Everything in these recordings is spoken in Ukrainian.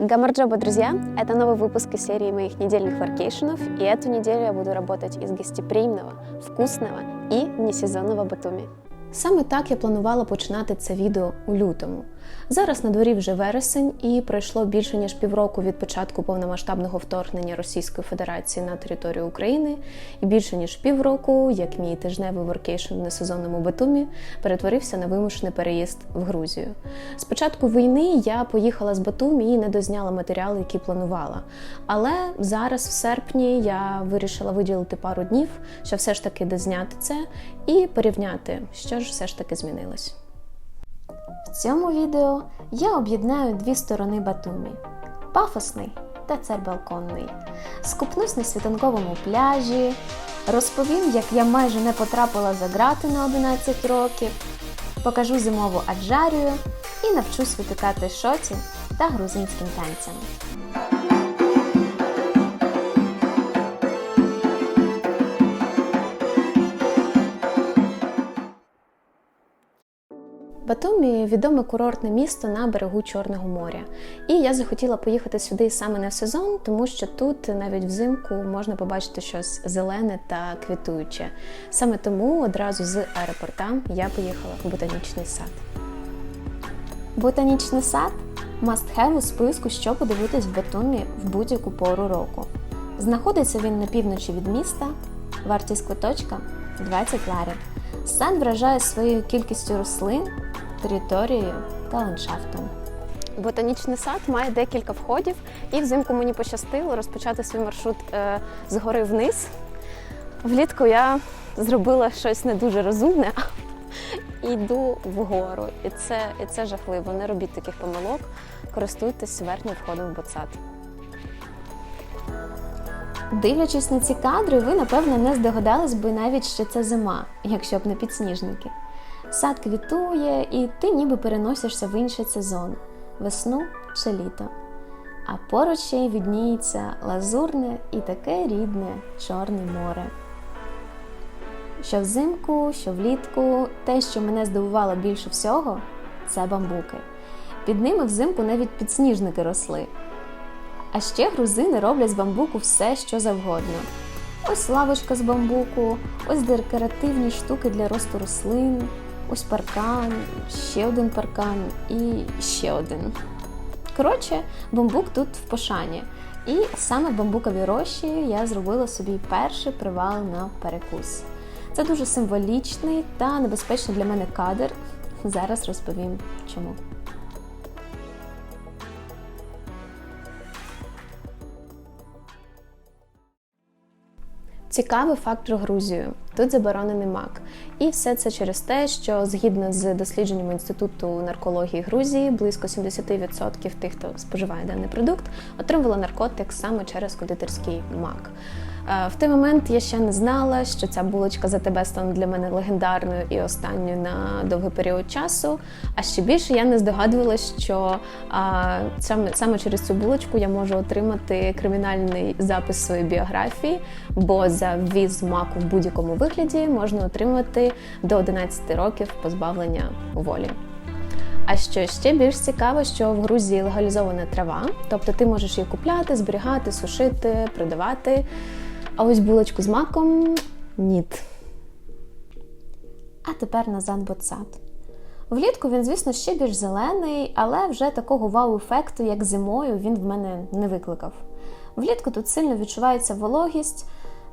Гамарджоба, друзья! Это новый выпуск из серии моих недельных варкейшенов, и эту неделю я буду работать из гостеприимного, вкусного и несезонного Батумі. Саме так я планувала починати це відео у лютому. Зараз на дворі вже вересень, і пройшло більше ніж півроку від початку повномасштабного вторгнення Російської Федерації на територію України, і більше ніж півроку, як мій тижневий воркейшн в несезонному Батумі перетворився на вимушений переїзд в Грузію. З початку війни я поїхала з Батумі і не дозняла матеріали, які планувала. Але зараз, в серпні, я вирішила виділити пару днів, щоб все ж таки дозняти це і порівняти, що ж все ж таки змінилось. В цьому відео я об'єднаю дві сторони Батумі: пафосний та цар балконний. Скупнусь на світанковому пляжі, розповім, як я майже не потрапила за грати на 11 років, покажу зимову аджарію і навчусь випікати шоті та грузинським танцям. Батумі відоме курортне місто на берегу Чорного моря. І я захотіла поїхати сюди саме в сезон, тому що тут навіть взимку можна побачити щось зелене та квітуюче. Саме тому одразу з аеропорта я поїхала в ботанічний сад. Ботанічний сад must have у списку, що подивитись в Батумі в будь-яку пору року. Знаходиться він на півночі від міста, вартість квиточка 20 ларів. Сад вражає своєю кількістю рослин, територією та ландшафтом. Ботанічний сад має декілька входів, і взимку мені пощастило розпочати свій маршрут е, згори вниз. Влітку я зробила щось не дуже розумне, йду вгору. І це, і це жахливо. Не робіть таких помилок, користуйтесь верхнім входом в ботсад. Дивлячись на ці кадри, ви напевно не здогадались би навіть, що це зима, якщо б не підсніжники. Сад квітує, і ти ніби переносишся в інший сезон весну чи літо. А поруч ще й відніється лазурне і таке рідне Чорне море. Що взимку, що влітку, те, що мене здивувало більше всього, це бамбуки. Під ними взимку навіть підсніжники росли. А ще грузини роблять з бамбуку все, що завгодно. Ось лавочка з бамбуку, ось декоративні штуки для росту рослин, ось паркан, ще один паркан і ще один. Коротше, бамбук тут в пошані. І саме в бамбуковій рощі я зробила собі перший привал на перекус. Це дуже символічний та небезпечний для мене кадр. Зараз розповім чому. Цікавий факт про Грузію. Тут заборонений мак. І все це через те, що згідно з дослідженнями Інституту наркології Грузії, близько 70% тих, хто споживає даний продукт, отримували наркотик саме через кондитерський мак. В той момент я ще не знала, що ця булочка за тебе стане для мене легендарною і останньою на довгий період часу. А ще більше я не здогадувалася, що а, саме, саме через цю булочку я можу отримати кримінальний запис своєї біографії, бо за ввіз маку в будь-якому вигляді можна отримати до 11 років позбавлення волі. А що ще більш цікаво, що в Грузії легалізована трава, тобто ти можеш її купляти, зберігати, сушити, продавати. А ось булочку з маком ніт. А тепер назад ботсад. Влітку він, звісно, ще більш зелений, але вже такого вау-ефекту, як зимою, він в мене не викликав. Влітку тут сильно відчувається вологість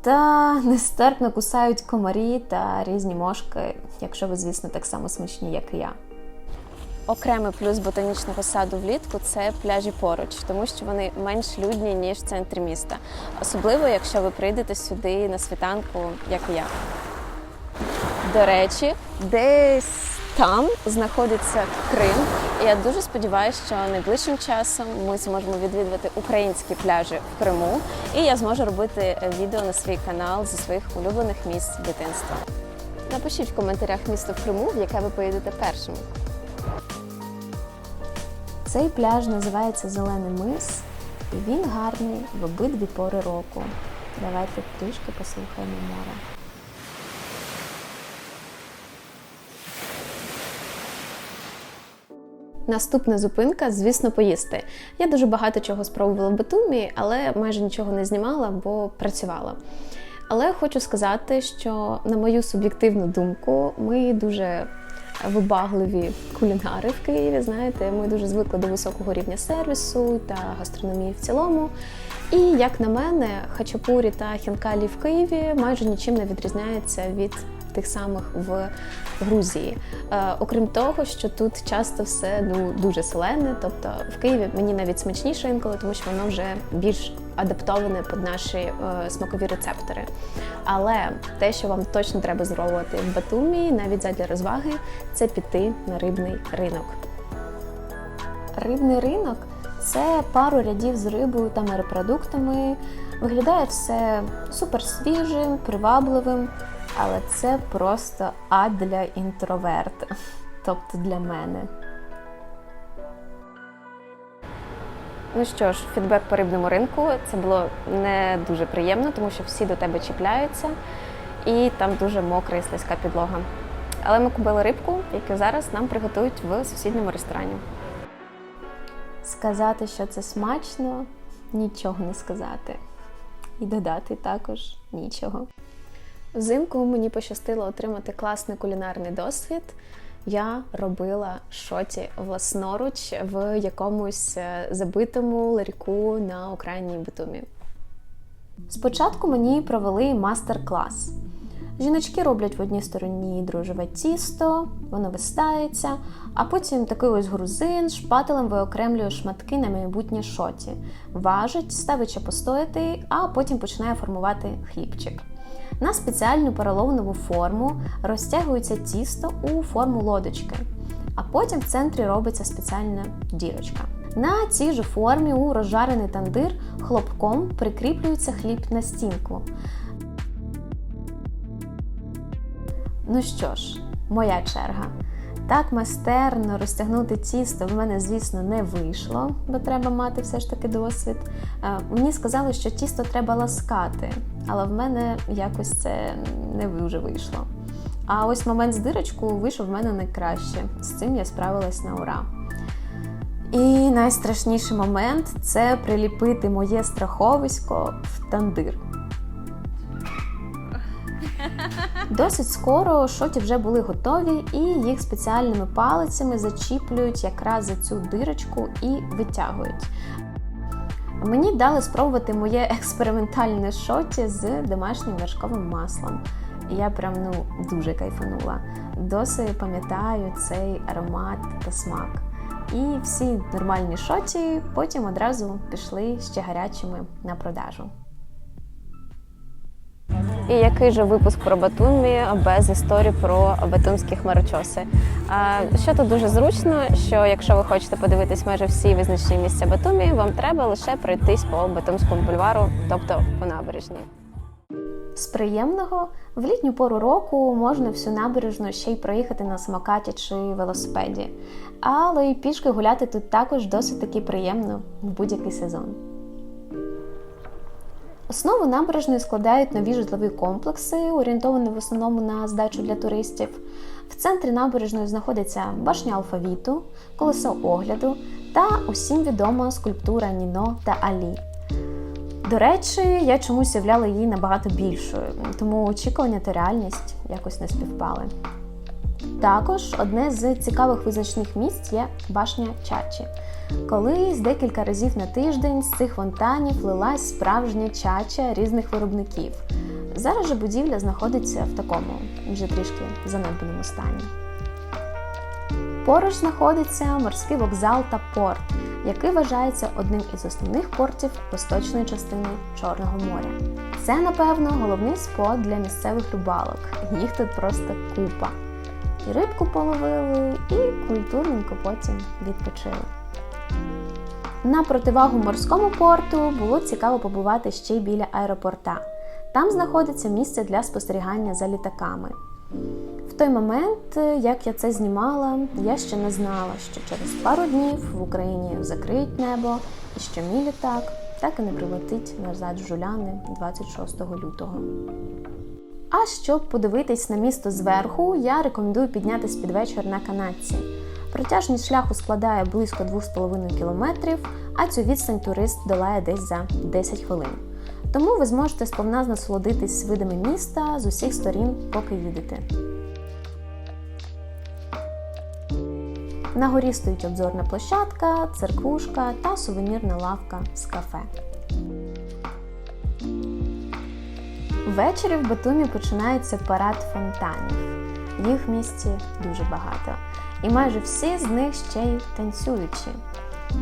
та нестерпно кусають комарі та різні мошки, якщо ви, звісно, так само смачні, як і я. Окремий плюс ботанічного саду влітку це пляжі поруч, тому що вони менш людні ніж в центрі міста, особливо якщо ви прийдете сюди на світанку, як і я. До речі, десь там знаходиться Крим, і я дуже сподіваюся, що найближчим часом ми зможемо відвідувати українські пляжі в Криму, і я зможу робити відео на свій канал зі своїх улюблених місць дитинства. Напишіть в коментарях місто в Криму, в яке ви поїдете першим. Цей пляж називається Зелений мис, і він гарний в обидві пори року. Давайте трішки послухаємо море. Наступна зупинка, звісно, поїсти. Я дуже багато чого спробувала в Батумі, але майже нічого не знімала, бо працювала. Але хочу сказати, що на мою суб'єктивну думку, ми дуже вибагливі кулінари в Києві. Знаєте, ми дуже звикли до високого рівня сервісу та гастрономії в цілому. І як на мене, хачапурі та хінкалі в Києві майже нічим не відрізняються від тих самих в Грузії. Е, окрім того, що тут часто все ну дуже солене. Тобто в Києві мені навіть смачніше інколи, тому що воно вже більш адаптоване під наші е, смакові рецептори. Але те, що вам точно треба зробити в Батумі, навіть задля розваги, це піти на рибний ринок. Рибний ринок це пару рядів з рибою та морепродуктами. Виглядає все супер свіжим, привабливим, але це просто ад для інтроверта, тобто для мене. Ну що ж, фідбек по рибному ринку це було не дуже приємно, тому що всі до тебе чіпляються, і там дуже мокра і слизька підлога. Але ми купили рибку, яку зараз нам приготують в сусідньому ресторані. Сказати, що це смачно, нічого не сказати. І додати також нічого. Взимку мені пощастило отримати класний кулінарний досвід. Я робила шоті власноруч в якомусь е, забитому ларіку на окраїнній Батумі. Спочатку мені провели мастер-клас. Жіночки роблять в одній стороні дрожжеве тісто, воно вистається, а потім такий ось грузин шпателем виокремлює шматки на майбутнє шоті, важить, ставить постояти, а потім починає формувати хлібчик. На спеціальну поролонову форму розтягується тісто у форму лодочки, а потім в центрі робиться спеціальна дірочка. На цій же формі у розжарений тандир хлопком прикріплюється хліб на стінку. Ну що ж, моя черга. Так майстерно розтягнути тісто в мене, звісно, не вийшло, бо треба мати все ж таки досвід. Е, Мені сказали, що тісто треба ласкати, але в мене якось це не дуже вийшло. А ось момент з дирочкою вийшов в мене найкраще. З цим я справилась на ура. І найстрашніший момент це приліпити моє страховисько в тандир. Досить скоро шоті вже були готові, і їх спеціальними палицями зачіплюють якраз за цю дирочку і витягують. Мені дали спробувати моє експериментальне шоті з домашнім вершковим маслом. Я прям ну дуже кайфанула. Досі пам'ятаю цей аромат та смак. І всі нормальні шоті потім одразу пішли ще гарячими на продажу. І який же випуск про Батумі без історії про батумські хмарочоси? Що тут дуже зручно, що якщо ви хочете подивитись майже всі визначні місця Батумі, вам треба лише пройтись по Батумському бульвару, тобто по набережній. З приємного в літню пору року можна всю набережну ще й проїхати на самокаті чи велосипеді, але й пішки гуляти тут також досить таки приємно в будь-який сезон. Основу набережної складають нові житлові комплекси, орієнтовані в основному на здачу для туристів. В центрі набережної знаходиться башня алфавіту, колесо огляду та усім відома скульптура Ніно та Алі. До речі, я чомусь уявляла її набагато більшою, тому очікування та реальність якось не співпали. Також одне з цікавих визначних місць є башня Чачі. Колись декілька разів на тиждень з цих фонтанів лилась справжня чача різних виробників. Зараз же будівля знаходиться в такому вже трішки занедбаному стані. Поруч знаходиться морський вокзал та порт, який вважається одним із основних портів восточної частини Чорного моря. Це, напевно, головний спот для місцевих рибалок. Їх тут просто купа. І рибку половили, і культурненько потім відпочили. На противагу морському порту було цікаво побувати ще й біля аеропорта. Там знаходиться місце для спостерігання за літаками. В той момент, як я це знімала, я ще не знала, що через пару днів в Україні закриють небо і що мій літак так і не прилетить назад в Жуляни 26 лютого. А щоб подивитись на місто зверху, я рекомендую піднятись під вечір на канатці. Протяжність шляху складає близько 2,5 кілометрів, а цю відстань турист долає десь за 10 хвилин. Тому ви зможете сповна насолодитись видами міста з усіх сторін, поки їдете. На горі стоїть обзорна площадка, церквушка та сувенірна лавка з кафе. Ввечері в Батумі починається парад фонтанів. Їх в місті дуже багато. І майже всі з них ще й танцюючі.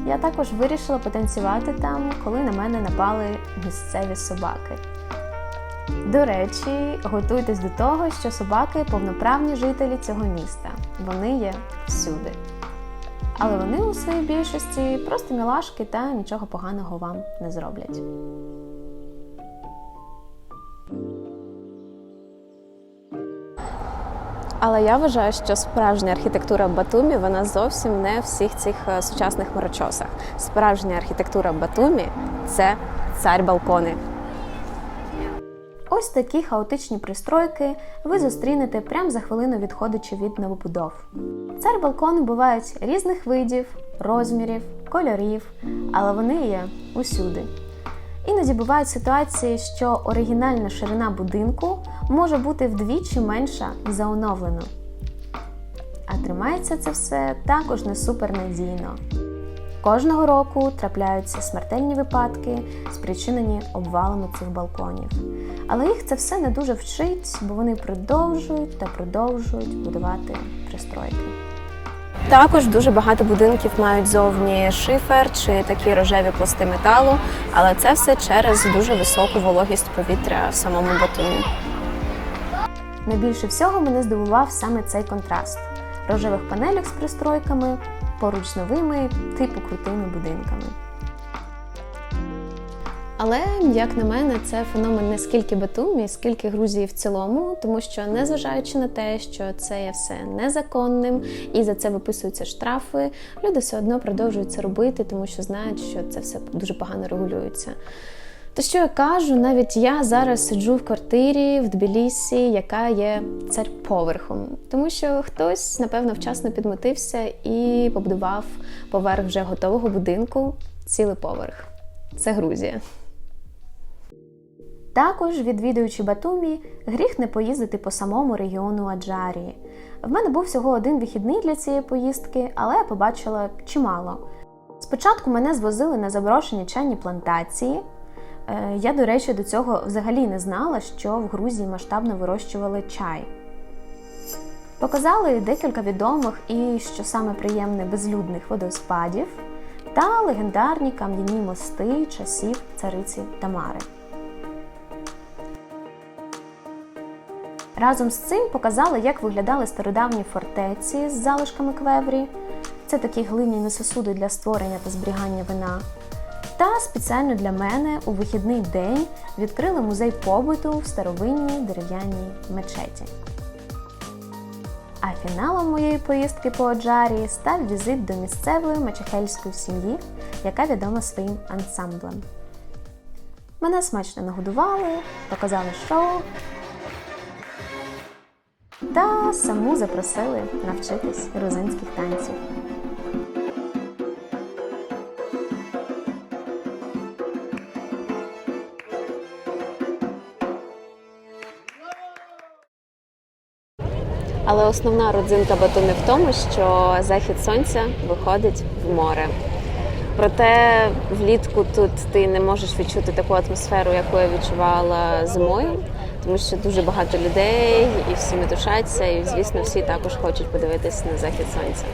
Я також вирішила потанцювати там, коли на мене напали місцеві собаки. До речі, готуйтесь до того, що собаки повноправні жителі цього міста. Вони є всюди. Але вони у своїй більшості просто мілашки та нічого поганого вам не зроблять. Але я вважаю, що справжня архітектура Батумі вона зовсім не всіх цих е, сучасних марочосах. Справжня архітектура Батумі це царь балкони. Ось такі хаотичні пристройки ви зустрінете прямо за хвилину відходячи від новобудов. Цар балкони бувають різних видів, розмірів, кольорів, але вони є усюди. Іноді бувають ситуації, що оригінальна ширина будинку може бути вдвічі менша за оновлену. А тримається це все також не супернадійно. Кожного року трапляються смертельні випадки, спричинені обвалами цих балконів. Але їх це все не дуже вчить, бо вони продовжують та продовжують будувати пристройки. Також дуже багато будинків мають зовні шифер чи такі рожеві пласти металу, але це все через дуже високу вологість повітря в самому Батумі. Найбільше всього мене здивував саме цей контраст рожевих панелях з пристройками поруч з новими, типу крутими будинками. Але, як на мене, це феномен не скільки Батумі, скільки Грузії в цілому, тому що, незважаючи на те, що це є все незаконним і за це виписуються штрафи, люди все одно продовжують це робити, тому що знають, що це все дуже погано регулюється. То що я кажу, навіть я зараз сиджу в квартирі в Тбілісі, яка є цар поверхом, тому що хтось, напевно, вчасно підмотився і побудував поверх вже готового будинку цілий поверх. Це Грузія. Також, відвідуючи Батумі, гріх не поїздити по самому регіону Аджарії. В мене був всього один вихідний для цієї поїздки, але я побачила чимало. Спочатку мене звозили на заброшені чайні плантації. Е, Я, до речі, до цього взагалі не знала, що в Грузії масштабно вирощували чай. Показали декілька відомих і, що саме приємне, безлюдних водоспадів та легендарні кам'яні мости часів цариці Тамари. Разом з цим показали, як виглядали стародавні фортеці з залишками квеврі. Це такі глиняні сосуди для створення та зберігання вина. Та спеціально для мене у вихідний день відкрили музей побуту в старовинній дерев'яній мечеті. А фіналом моєї поїздки по Оджарії став візит до місцевої мачехельської сім'ї, яка відома своїм ансамблем. Мене смачно нагодували, показали шоу та саму запросили навчитись грузинських танців. Але основна родзинка Батумі в тому, що захід сонця виходить в море. Проте влітку тут ти не можеш відчути таку атмосферу, яку я відчувала зимою, тому що дуже багато людей і всі метушаться, і звісно, всі також хочуть подивитись на захід сонця.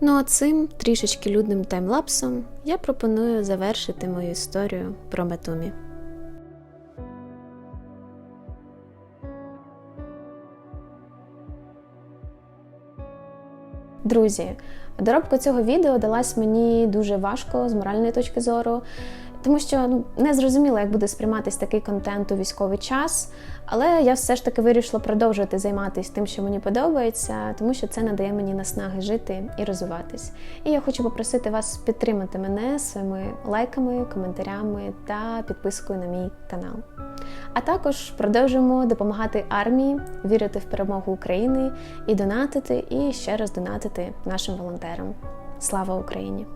Ну а цим трішечки людним таймлапсом я пропоную завершити мою історію про Батумі. Друзі, доробка цього відео далась мені дуже важко з моральної точки зору. Тому що ну не зрозуміла, як буде сприйматись такий контент у військовий час. Але я все ж таки вирішила продовжувати займатися тим, що мені подобається, тому що це надає мені наснаги жити і розвиватись. І я хочу попросити вас підтримати мене своїми лайками, коментарями та підпискою на мій канал. А також продовжуємо допомагати армії, вірити в перемогу України і донатити, і ще раз донатити нашим волонтерам. Слава Україні!